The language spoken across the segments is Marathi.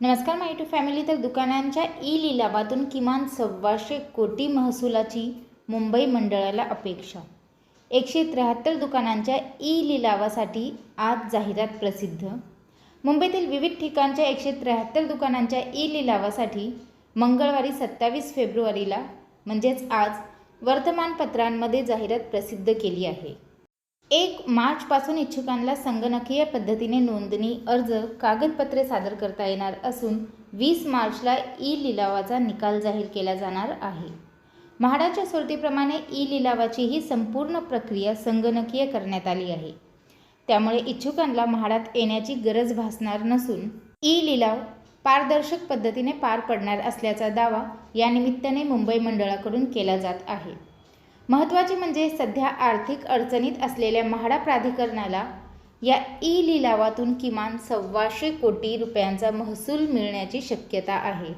नमस्कार माय टू फॅमिली तर दुकानांच्या ई लिलावातून किमान सव्वाशे कोटी महसुलाची मुंबई मंडळाला अपेक्षा. एकशे त्र्याहत्तर दुकानांच्या ई लिलावासाठी आज जाहिरात प्रसिद्ध. मुंबईतील विविध ठिकाणच्या एकशे त्र्याहत्तर दुकानांच्या ई लिलावासाठी मंगळवारी सत्तावीस फेब्रुवारीला म्हणजेच आज वर्तमानपत्रांमध्ये जाहिरात प्रसिद्ध केली आहे. एक मार्चपासून इच्छुकांना संगणकीय पद्धतीने नोंदणी अर्ज कागदपत्रे सादर करता येणार असून वीस मार्चला ई लिलावाचा निकाल जाहीर केला जाणार आहे. म्हाडाच्या सुरतीप्रमाणे ई लिलावाची ही संपूर्ण प्रक्रिया संगणकीय करण्यात आली आहे. त्यामुळे इच्छुकांना म्हाडात येण्याची गरज भासणार नसून ई लिलाव पारदर्शक पद्धतीने पार पडणार असल्याचा दावा या निमित्ताने मुंबई मंडळाकडून केला जात आहे. महत्त्वाचे म्हणजे सध्या आर्थिक अडचणीत असलेल्या म्हाडा प्राधिकरणाला या ई लिलावातून किमान सव्वाशे कोटी रुपयांचा महसूल मिळण्याची शक्यता आहे.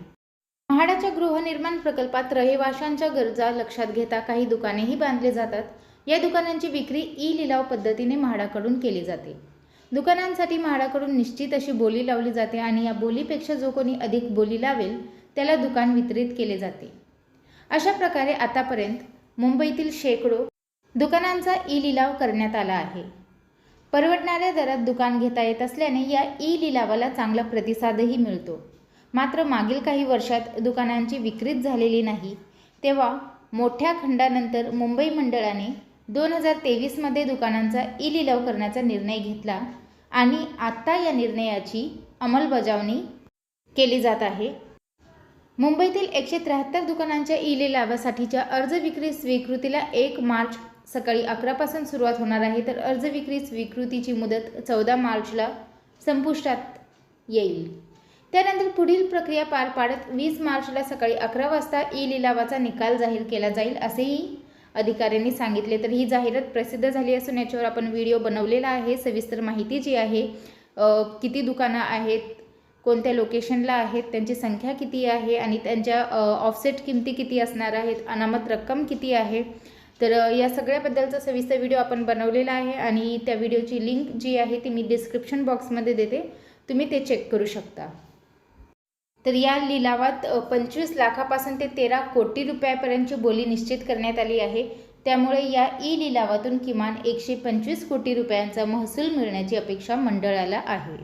म्हाडाच्या गृहनिर्माण प्रकल्पात रहिवाशांच्या गरजा लक्षात घेता काही दुकानेही बांधले जातात. या दुकानांची विक्री ई लिलाव पद्धतीने म्हाडाकडून केली जाते. दुकानांसाठी म्हाडाकडून निश्चित अशी बोली लावली जाते आणि या बोलीपेक्षा जो कोणी अधिक बोली लावेल त्याला दुकान वितरित केले जाते. अशा प्रकारे आतापर्यंत मुंबईतील शेकडो दुकानांचा ई लिलाव करण्यात आला आहे. परवडणाऱ्या दरात दुकान घेता येत असल्याने या ई लिलावाला चांगला प्रतिसादही मिळतो. मात्र मागील काही वर्षात दुकानांची विक्रीच झालेली नाही तेव्हा मोठ्या खंडानंतर मुंबई मंडळाने दोन हजार तेवीसमध्ये दुकानांचा ई लिलाव करण्याचा निर्णय घेतला आणि आत्ता या निर्णयाची अंमलबजावणी केली जात आहे. मुंबईतील एकशे त्र्याहत्तर दुकानांच्या ई लिलावासाठीच्या अर्ज विक्री स्वीकृतीला एक मार्च सकाळी अकरापासून सुरुवात होणार आहे. तर अर्ज विक्री स्वीकृतीची मुदत चौदा मार्चला संपुष्टात येईल. त्यानंतर पुढील प्रक्रिया पार पाडत वीस मार्चला सकाळी अकरा वाजता ई लिलावाचा निकाल जाहीर केला जाईल असेही अधिकाऱ्यांनी सांगितले. तर ही जाहिरात प्रसिद्ध झाली असून याच्यावर आपण व्हिडिओ बनवलेला आहे. सविस्तर माहिती जी आहे किती दुकानं आहेत कोणत्या लोकेशनला आहेत त्यांची संख्या किती आहे आणि त्यांच्या ऑफसेट किमती किती असणार आहेत अनामत रक्कम किती आहे? तर या सगळ्याबद्दलचा सविस्तर व्हिडिओ आपण बनवलेला आहे आणि त्या व्हिडिओची लिंक जी आहे ती मी डिस्क्रिप्शन बॉक्समध्ये देते. तुम्ही ते चेक करू शकता. तर या लिलावात पंचवीस लाखापासून ते तेरा कोटी रुपयापर्यंतची बोली निश्चित करण्यात आली आहे. त्यामुळे या ई लिलावातून किमान एकशे पंचवीस कोटी रुपयांचा महसूल मिळण्याची अपेक्षा मंडळाला आहे.